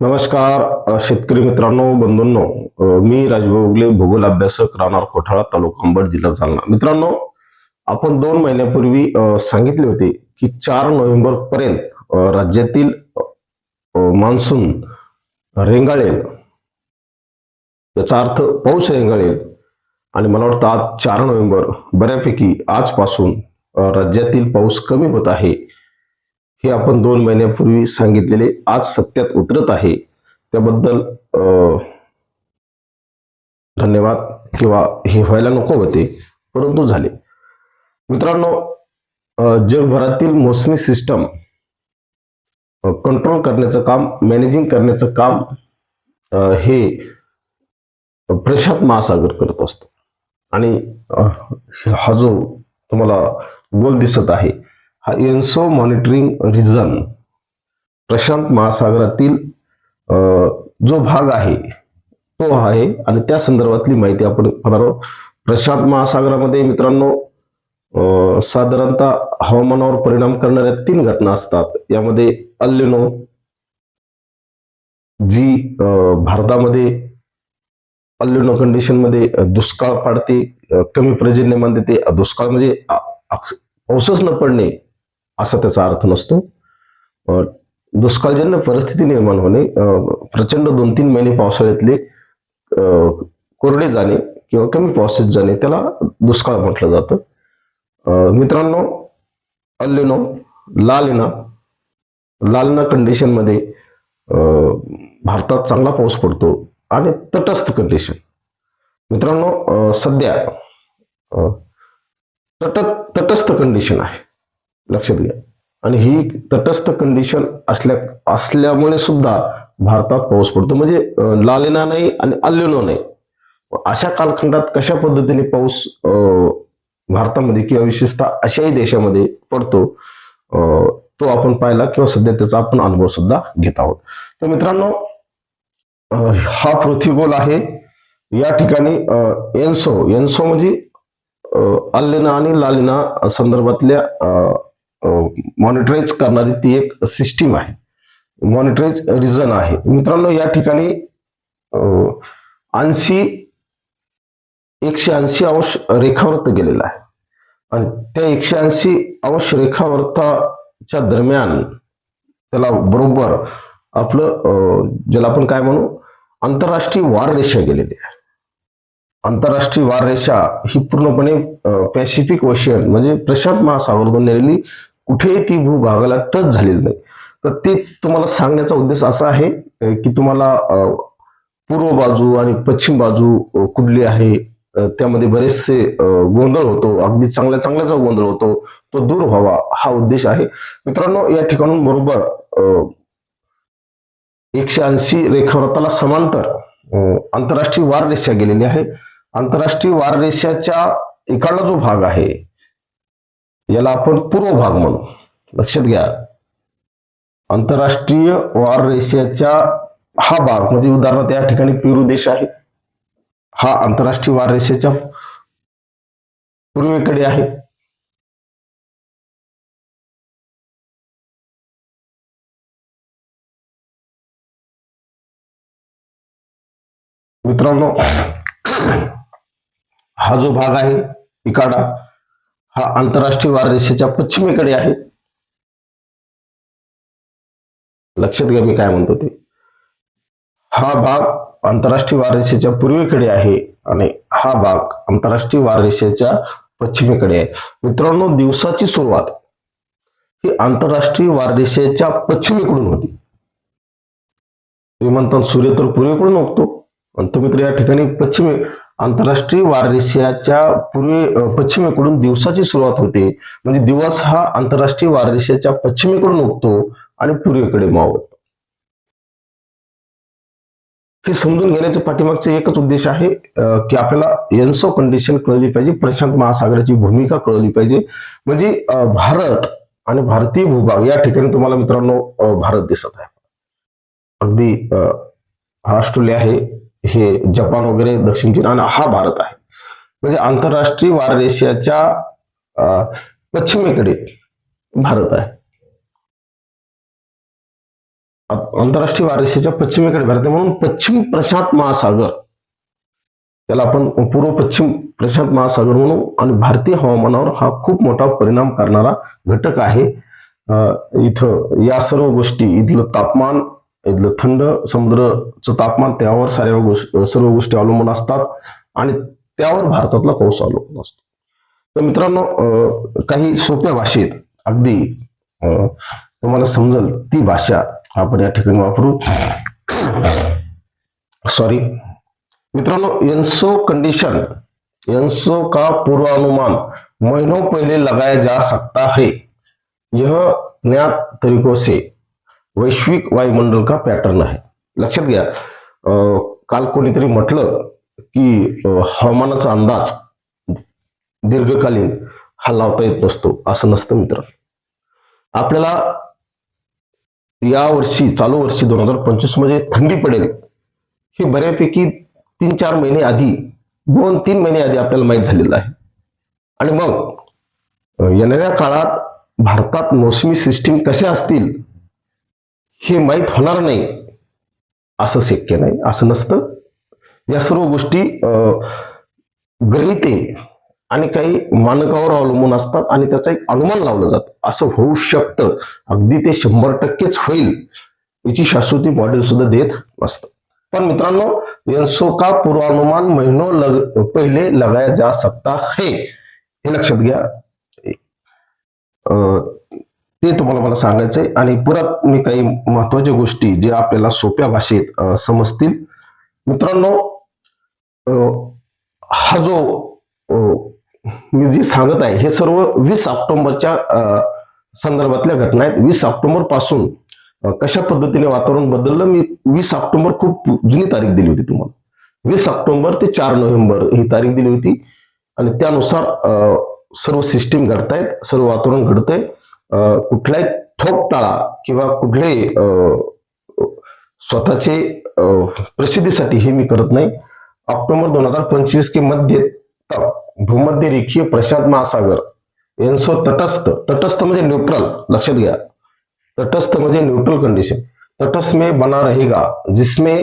नमस्कार शेतकरी मित्रांनो बंधूंनो मी राजभोगले भूगोल अभ्यासक राहणार कोठाळा तालुका अंबड जिल्हा जालना. मित्रांनो आपण दोन महिन्यापूर्वी सांगितले होते की चार नोव्हेंबर पर्यंत राज्यातील मान्सून रेंगाळेल. याचा अर्थ पाऊस रेंगाळेल. आणि मला वाटतं आज चार नोव्हेंबर बऱ्यापैकी आजपासून राज्यातील पाऊस कमी होत आहे. हे आपण दोन महिन्यापूर्वी सांगितलेले आज सत्यात उतरत आहे. त्याबद्दल धन्यवाद. किंवा हे व्हायला नको होते परंतु झाले. मित्रांनो जगभरातील मोसमी सिस्टम कंट्रोल करण्याचं काम मॅनेजिंग करण्याचं काम हे प्रशांत महासागर करत असतो. आणि हा जो तुम्हाला गोल दिसत आहे हा एन्सो मॉनिटरिंग रिजन प्रशांत महासागरातील जो भाग आहे तो आहे. आणि त्या संदर्भातली माहिती आपण पाहणार आहोत. प्रशांत महासागरामध्ये मित्रांनो साधारणतः हवामानावर परिणाम करणाऱ्या तीन घटना असतात. यामध्ये अल्लिनो जी भारतामध्ये अल्लिनो कंडिशनमध्ये दुष्काळ पाडते कमी पर्जन्यमान देते. दुष्काळ म्हणजे पाऊसच न पडणे असा त्याचा अर्थ नसतो. दुष्काळजन्य परिस्थिती निर्माण होणे प्रचंड दोन तीन महिने पावसाळ्यातले कोरडे जाणे किंवा कमी पावसात जाणे त्याला दुष्काळ म्हटलं जातं. मित्रांनो अल्लेनो लालिना लालना कंडिशनमध्ये भारतात चांगला पाऊस पडतो आणि तटस्थ कंडिशन मित्रांनो सध्या तट तटस्थ कंडिशन आहे. लक्षात घ्या. आणि ही तटस्थ कंडिशन असल्या असल्यामुळे सुद्धा भारतात पाऊस पडतो. म्हणजे लालेना लालिना नाही आणि आलेलो नाही. अशा कालखंडात कशा पद्धतीने पाऊस भारतामध्ये किंवा विशेषतः आशियाई देशामध्ये पडतो तो आपण पाहिला किंवा सध्या त्याचा आपण अनुभव सुद्धा घेत आहोत. तर मित्रांनो हा पृथ्वीगोल आहे. या ठिकाणी एन्सो एन्सो म्हणजे अल्लेना आणि लालिना संदर्भातल्या मॉनिटराईज करणारी ती एक सिस्टीम आहे. मॉनिटराईज रिझन आहे. मित्रांनो या ठिकाणी ऐंशी एकशे ऐंशी अंश रेखावृत्त गेलेला आहे. आणि त्या एकशे ऐंशी अंश रेखावृत्ताच्या दरम्यान त्याला बरोबर आपलं ज्याला आपण काय म्हणू आंतरराष्ट्रीय वार रेषा गेलेली आहे. आंतरराष्ट्रीय वार रेषा ही पूर्णपणे पॅसिफिक ओशियन म्हणजे प्रशांत महासागरातून नेलेली कुठेही ती भूभागाला टच झालेली नाही. तर ते तुम्हाला सांगण्याचा उद्देश असा आहे की तुम्हाला पूर्व बाजू आणि पश्चिम बाजू कुठली आहे त्यामध्ये बरेचसे गोंधळ होतो अगदी चांगल्या चांगल्याचा गोंधळ होतो तो दूर व्हावा हा उद्देश आहे. मित्रांनो या ठिकाणून बरोबर एकशे ऐंशी रेखावृत्ताला समांतर आंतरराष्ट्रीय वार रेषा गेलेली आहे. आंतरराष्ट्रीय वार रेषाच्या इकडला जो भाग आहे याला आपण पूर्व भाग म्हणू. लक्षात घ्या. आंतरराष्ट्रीय वार रेषेच्या हा भाग म्हणजे उदाहरणार्थ या ठिकाणी पेरू देश आहे. हा आंतरराष्ट्रीय वार रेषेच्या पूर्वेकडे आहे. मित्रांनो हा जो भाग आहे इकाडा हा आंतरराष्ट्रीय वाररेषेच्या पश्चिमेकडे आहे. लक्षात घ्या मी काय म्हणतो ते. हा भाग आंतरराष्ट्रीय वाररेषेच्या पूर्वेकडे आहे आणि हा भाग आंतरराष्ट्रीय वाररेषेच्या पश्चिमेकडे आहे. मित्रांनो दिवसाची सुरुवात ही आंतरराष्ट्रीय वाररेषेच्या पश्चिमेकडून होती. तुम्ही म्हणतात सूर्य तर पूर्वेकडून उगतो आणि तुम्ही तर या ठिकाणी पश्चिमे आंतरराष्ट्रीय वार पूर्वे पश्चिमेकडून दिवसाची सुरुवात होते. म्हणजे दिवस हा आंतरराष्ट्रीय वार पश्चिमेकडून उगतो आणि पूर्वेकडे मावळतो हे समजून घेण्याच्या पाठीमागचे एकच उद्देश आहे की आपल्याला एन्सो कंडिशन कळली पाहिजे प्रशांत महासागराची भूमिका कळली पाहिजे. म्हणजे भारत आणि भारतीय भूभाग या ठिकाणी तुम्हाला मित्रांनो भारत दिसत आहे. अगदी हा ऑस्ट्रेलिया आहे हे जपान वगैरे दक्षिण चीन आणि हा भारत आहे. म्हणजे आंतरराष्ट्रीय वाररेशियाच्या अं, पश्चिमेकडे भारत आहे. आंतरराष्ट्रीय वाररेशियाच्या पश्चिमेकडे भरते म्हणून पश्चिम प्रशांत महासागर त्याला आपण पूर्व पश्चिम प्रशांत महासागर म्हणू आणि भारतीय हवामानावर हा खूप मोठा परिणाम करणारा घटक आहे. अं, इथं या सर्व गोष्टी इथलं तापमान इथलं थंड समुद्राचं तापमान त्यावर साऱ्या गोष्टी सर्व गोष्टी अवलंबून असतात आणि त्यावर भारतातला पाऊस अवलंबून असतो. तर मित्रांनो अं, काही सोप्या भाषेत अगदी अं, तुम्हाला समजल ती भाषा आपण या ठिकाणी वापरू. सॉरी मित्रांनो एन्सो कंडिशन एन्सो का पूर्वानुमान महीनों पहले लगाया जा सकता है यह ज्ञात तरीकों से वैश्विक वायुमंडल का पॅटर्न आहे? लक्षात घ्या अं, काल कोणीतरी म्हटलं की हवामानाचा अंदाज दीर्घकालीन हा लावता येत नसतो असं नसतं मित्र. आपल्याला या वर्षी चालू वर्षी दोन हजार पंचवीसमध्ये थंडी पडेल हे बऱ्यापैकी तीन चार महिने आधी दोन तीन महिने आधी आपल्याला माहीत झालेलं आहे. आणि मग येणाऱ्या काळात भारतात मोसमी सिस्टीम कशा असतील हे माहीत होणार नाही. असं शक्य नाही. असं नसतं. या सर्व गोष्टी अं, आणि काही मानकावर अवलंबून असतात आणि त्याचा एक अनुमान लावलं जातं. असं होऊ शकतं. अगदी ते शंभर टक्केच होईल याची शाश्वती मॉडेल सुद्धा देत असतं पण मित्रांनो यंसो का पूर्वानुमान महिनो लग, पहिले लगाया जा सकता है. हे लक्षात घ्या. अं, ते तुम्हाला मला सांगायचंय. आणि परत मी काही महत्त्वाच्या गोष्टी जे आपल्याला सोप्या भाषेत समजतील. मित्रांनो हा जो मी जे सांगत आहे हे सर्व वीस ऑक्टोबरच्या संदर्भातल्या घटना आहेत. वीस ऑक्टोबरपासून कशा पद्धतीने वातावरण बदललं? मी वीस ऑक्टोबर खूप जुनी तारीख दिली होती तुम्हाला. वीस ऑक्टोबर ते चार नोव्हेंबर ही तारीख दिली होती. आणि त्यानुसार अं, सर्व सिस्टीम घडतायत सर्व वातावरण घडतंय. कुठलाही ठोकताळा किंवा कुठलेही अं, स्वतःचे प्रसिद्धीसाठी हे मी करत नाही. ऑक्टोबर दोन हजार पंचवीस के मध्य भूमध्य रेखीय प्रशांत महासागर एन्सो तटस्थ तटस्थ म्हणजे न्यूट्रल लक्षात घ्या. तटस्थ म्हणजे न्यूट्रल कंडिशन तटस्थ में बना रहेगा जिसमें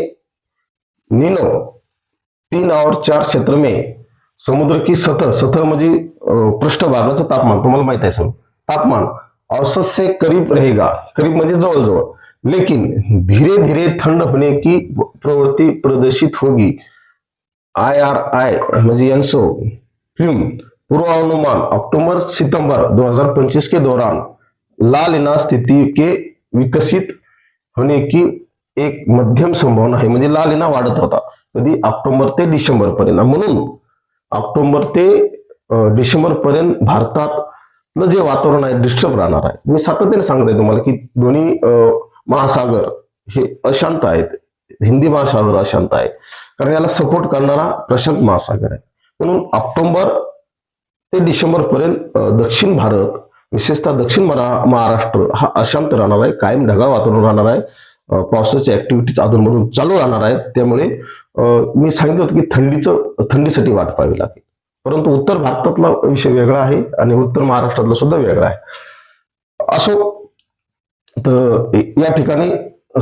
नीनो तीन और चार क्षेत्र में समुद्र की सतह सतह म्हणजे पृष्ठभागाचं तापमान तुम्हाला माहीत आहे सर तापमान. औसत से करीब रहेगा करीब म्हणजे जवळजवळ. लेकिन धीरे धीरे ठंड होने की प्रवृत्ति प्रदर्शित होगी. आई आर आई म्हणजे एनसो फिल्म पूर्वानुमान अक्टूबर सितंबर 2025 के दौरान लाल इना स्थिति के विकसित होने की एक मध्यम संभावना आहे. म्हणजे लाल इना वाढत होता. कधी? ऑक्टोबर ते डिसेंबर पर्यंत. म्हणून ऑक्टोबर ते डिसेंबर पर्यंत भारतात जे वातावरण आहे डिस्टर्ब राहणार आहे. मी सातत्याने सांगतोय तुम्हाला की दोन्ही अं, महासागर हे अशांत आहेत. हिंदी महासागर अशांत आहे. कारण याला सपोर्ट करणारा प्रशांत महासागर आहे. म्हणून ऑक्टोबर ते डिसेंबर पर्यंत दक्षिण भारत विशेषतः दक्षिण महाराष्ट्र हा अशांत राहणार आहे. कायम ढगाळ वातावरण राहणार आहे. पावसाच्या ऍक्टिव्हिटीज अधूनमधून चालू राहणार आहेत. त्यामुळे अं, मी सांगितलं होतं की थंडीचं थंडीसाठी वाट पाहावी लागेल. परंतु उत्तर भारतातला विषय वेगळा आहे आणि उत्तर महाराष्ट्रातला सुद्धा वेगळा आहे. असो तर या ठिकाणी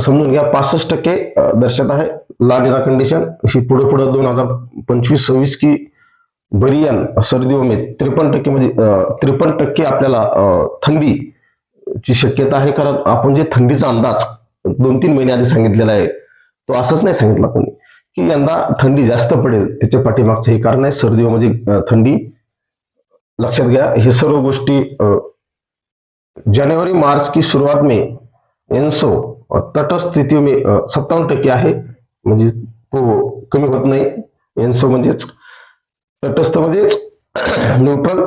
समजून घ्या पासष्ट टक्के दर्शत आहे. लालिरा कंडिशन ही पुढे पुढे दोन हजार पंचवीस सव्वीस की बरियान सर्दी ओमे त्रेपन्न टक्के म्हणजे त्रेपन्न टक्के आपल्याला थंडी ची शक्यता आहे. कारण आपण जे थंडीचा अंदाज दोन तीन महिने आधी सांगितलेला आहे तो असंच नाही सांगितला कोणी. की यंदा थंडी जास्त पडेल त्याच्या पाठीमागचं हे कारण आहे सर्दी म्हणजे थंडी. लक्षात घ्या हे सर्व गोष्टी अं, मार्च की शुरुआत में एनसो तटस्थ स्थिती में सत्तावन्न टक्के आहे. म्हणजे तो कमी होत नाही. एनसो म्हणजेच तटस्थ म्हणजेच न्यूट्रल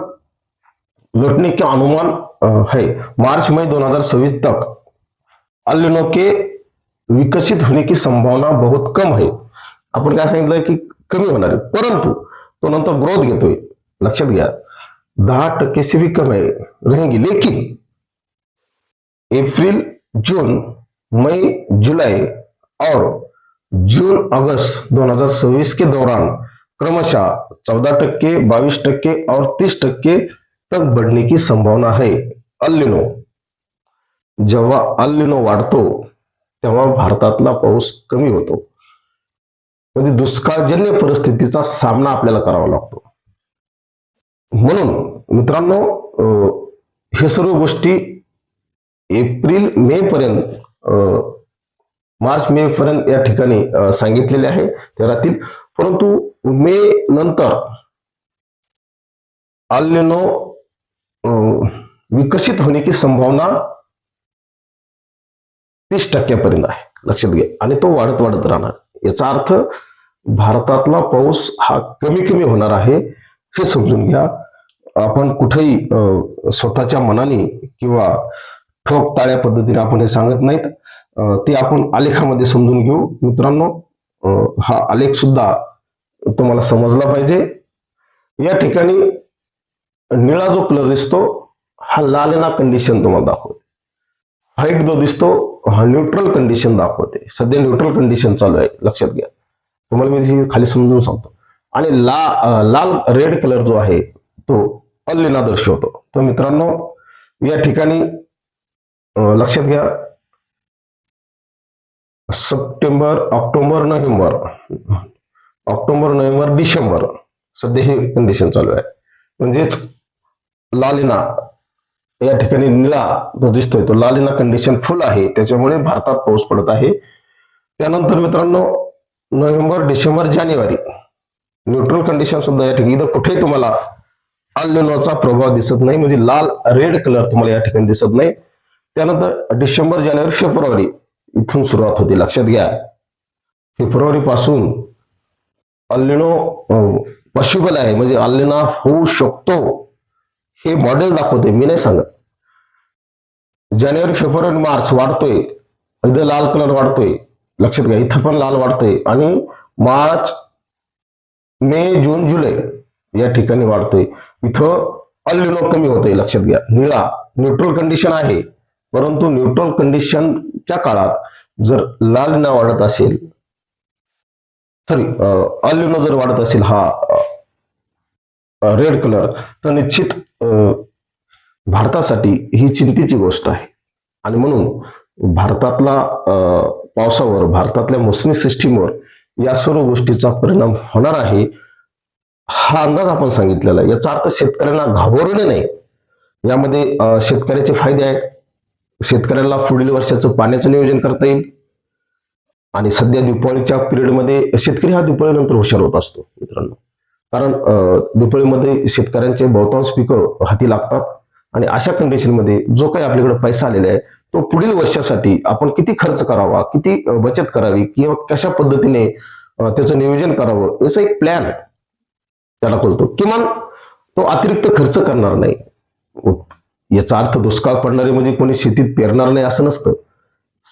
लौटने के अनुमान अं, है मार्च मई 2026 तक. अल्लिनो के विकसित होने की संभावना बहुत कम है आपण काय सांगितलं की कमी होणार आहे. परंतु तो नंतर ग्रोथ घेतोय. लक्षात घ्या. दहा टक्के से भी कम है रहेंगी. लेकिन अप्रैल जून, मई जुलाई और जून अगस्त 2026 के दौरान क्रमशः 14 टक्के बाईस टक्के और 30 टक्के तक बढ़ने की संभावना है. अल्लिनो. जेव्हा अल्लिनो भारतातला पाऊस कमी होतो. म्हणजे दुष्काळजन्य परिस्थितीचा सामना आपल्याला करावा लागतो. म्हणून मित्रांनो अं, हे सर्व गोष्टी एप्रिल मे पर्यंत अं, मार्च मे पर्यंत या ठिकाणी सांगितलेले आहे त्या राहतील. परंतु मे नंतर आल्यनो अं, विकसित होण्याची संभावना तीस टक्क्यापर्यंत आहे. लक्षात घ्या. आणि तो वाढत वाढत राहणार. याचा अर्थ भारतातला पाऊस हा कमी कमी होणार आहे हे समजून घ्या. आपण कुठेही अं, स्वतःच्या मनाने किंवा ठोक ताळ्या पद्धतीने आपण हे सांगत नाहीत. ते आपण आलेखामध्ये समजून घेऊ. मित्रांनो अं, हा आलेख सुद्धा तुम्हाला समजला पाहिजे. या ठिकाणी निळा जो कलर दिसतो हा लालना कंडिशन तुम्हाला दाखवतो. व्हाईट जो दिसतो हा न्यूट्रल कंडिशन दाखवते. सध्या न्यूट्रल कंडिशन चालू आहे. लक्षात घ्या. तुम्हाला मी खाली समजून सांगतो. आणि ला लाल रेड कलर जो आहे तो अल्लिना दर्शवतो. तर मित्रांनो या ठिकाणी लक्षात घ्या. September October November. October November December. सध्या हे कंडिशन चालू आहे. म्हणजेच लालिना या ठिकाणी निळा जो दिसतोय तो लालिना कंडिशन फुल आहे. त्याच्यामुळे भारतात पाऊस पडत आहे. त्यानंतर मित्रांनो नोव्हेंबर डिसेंबर जानेवारी. न्यूट्रल कंडिशन सुद्धा या ठिकाणी. इथं कुठेही तुम्हाला अल्निनोचा प्रभाव दिसत नाही. म्हणजे लाल रेड कलर तुम्हाला या ठिकाणी दिसत नाही. त्यानंतर डिसेंबर जानेवारी फेब्रुवारी इथून सुरुवात होते. लक्षात घ्या. फेब्रुवारी पासून अल्लिनो पॉसिबल आहे. म्हणजे अल्लिना होऊ शकतो. हे मॉडेल दाखवते मी नाही सांगत. जानेवारी फेब्रुवारी मार्च वाढतोय. इथं लाल कलर वाढतोय. लक्षात घ्या इथं पण लाल वाढतोय. आणि मार्च मे जून जुलै या ठिकाणी वाढतोय. इथं अल्लिनो कमी होतोय लक्षात घ्या. निळा न्यूट्रल कंडिशन आहे. परंतु न्यूट्रल कंडिशनच्या काळात जर लाल ना वाढत असेल सॉरी अल्लिनो जर वाढत असेल हा रेड कलर तर निश्चित भारतासाठी ही चिंतेची गोष्ट आहे. आणि म्हणून भारतातला पावसावर भारतातल्या मोसमी सिस्टीमवर या सर्व गोष्टीचा परिणाम होणार आहे हा अंदाज आपण सांगितलेला आहे. याचा अर्थ शेतकऱ्यांना घाबरणे नाही. यामध्ये शेतकऱ्याचे फायदे आहेत. शेतकऱ्याला पुढील वर्षाचं पाण्याचं नियोजन करता येईल. आणि सध्या दिपावळीच्या पिरियडमध्ये शेतकरी हा दिपावळीनंतर हुशार होत असतो मित्रांनो. कारण दुपळीमध्ये शेतकऱ्यांचे बहुतांश पिकं हाती लागतात आणि अशा कंडिशनमध्ये जो काही आपल्याकडे पैसा आलेला आहे तो पुढील वर्षासाठी आपण किती खर्च करावा किती बचत करावी किंवा कशा पद्धतीने त्याचं नियोजन करावं याचा एक प्लॅन त्याला बोलतो किमान तो अतिरिक्त खर्च करणार नाही. याचा अर्थ दुष्काळ पडणारे म्हणजे कोणी शेतीत पेरणार नाही असं नसतं.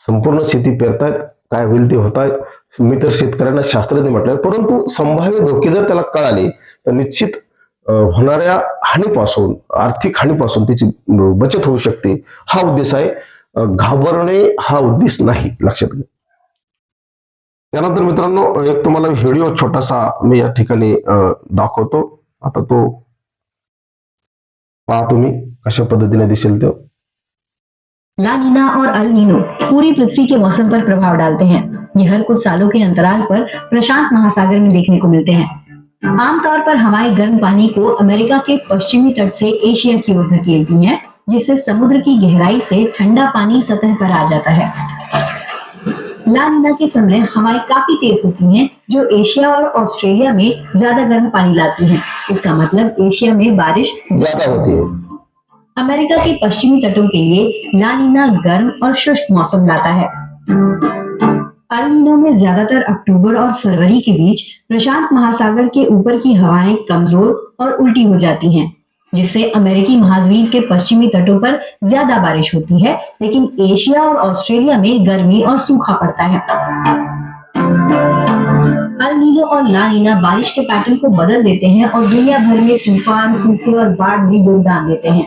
संपूर्ण शेती पेरतायत काय होईल ते होत आहे मी तर शेतकऱ्यांना शास्त्रज्ञ म्हटलं परंतु संभाव्य धोके जर त्याला कळाले तर निश्चित होणाऱ्या हानीपासून आर्थिक हानीपासून त्याची बचत होऊ शकते. हा उद्देश आहे. घाबरणे हा उद्देश नाही लक्षात घ्या. त्यानंतर मित्रांनो एक तुम्हाला व्हिडिओ छोटासा मी या ठिकाणी अं, दाखवतो. आता तो पहा तुम्ही कशा पद्धतीने दिसेल तो. लानिना और अल पूरी पृथ्वी के मौसम पर प्रभाव डालते हैं। ये हर कुछ सालों के अंतराल पर प्रशांत महासागर में देखने को मिलते हैं। आमतौर पर हवाएँ गर्म पानी को अमेरिका के पश्चिमी तट से एशिया की ओर धकेलती हैं, जिससे समुद्र की गहराई से ठंडा पानी सतह पर आ जाता है। ला नीना के समय हवाएँ काफ़ी तेज होती हैं, जो एशिया और ऑस्ट्रेलिया में ज़्यादा गर्म पानी लाती हैं। इसका मतलब एशिया में बारिश ज़्यादा होती है। अमेरिका के पश्चिमी तटों के लिए ला नीना गर्म और शुष्क मौसम लाता है। अल में ज़्यादातर अक्टूबर और फरवरी के बीच प्रशांत महासागर के ऊपर की हवाएँ कमज़ोर और उल्टी हो जाती हैं जिससे अमेरिकी महाद्वीप के पश्चिमी तटों पर ज़्यादा बारिश होती है लेकिन एशिया और ऑस्ट्रेलिया में गर्मी और सूखा पड़ता है। अल नीनो और ला नीना बारिश के पैटर्न को बदल देते हैं और दुनिया भर में तूफ़ान सूखे और बाढ़ में योगदान देते हैं।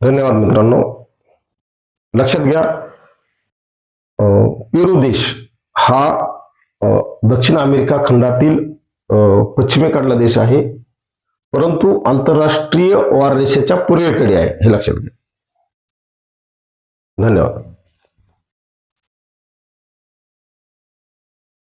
धन्यवाद मित्रों। अं, पेरू देश हा दक्षिण अमेरिका खंडातील अं, पश्चिमेकडला देश आहे. परंतु आंतरराष्ट्रीय वार रेषेच्या पूर्वेकडे आहे हे लक्षात घ्या. धन्यवाद.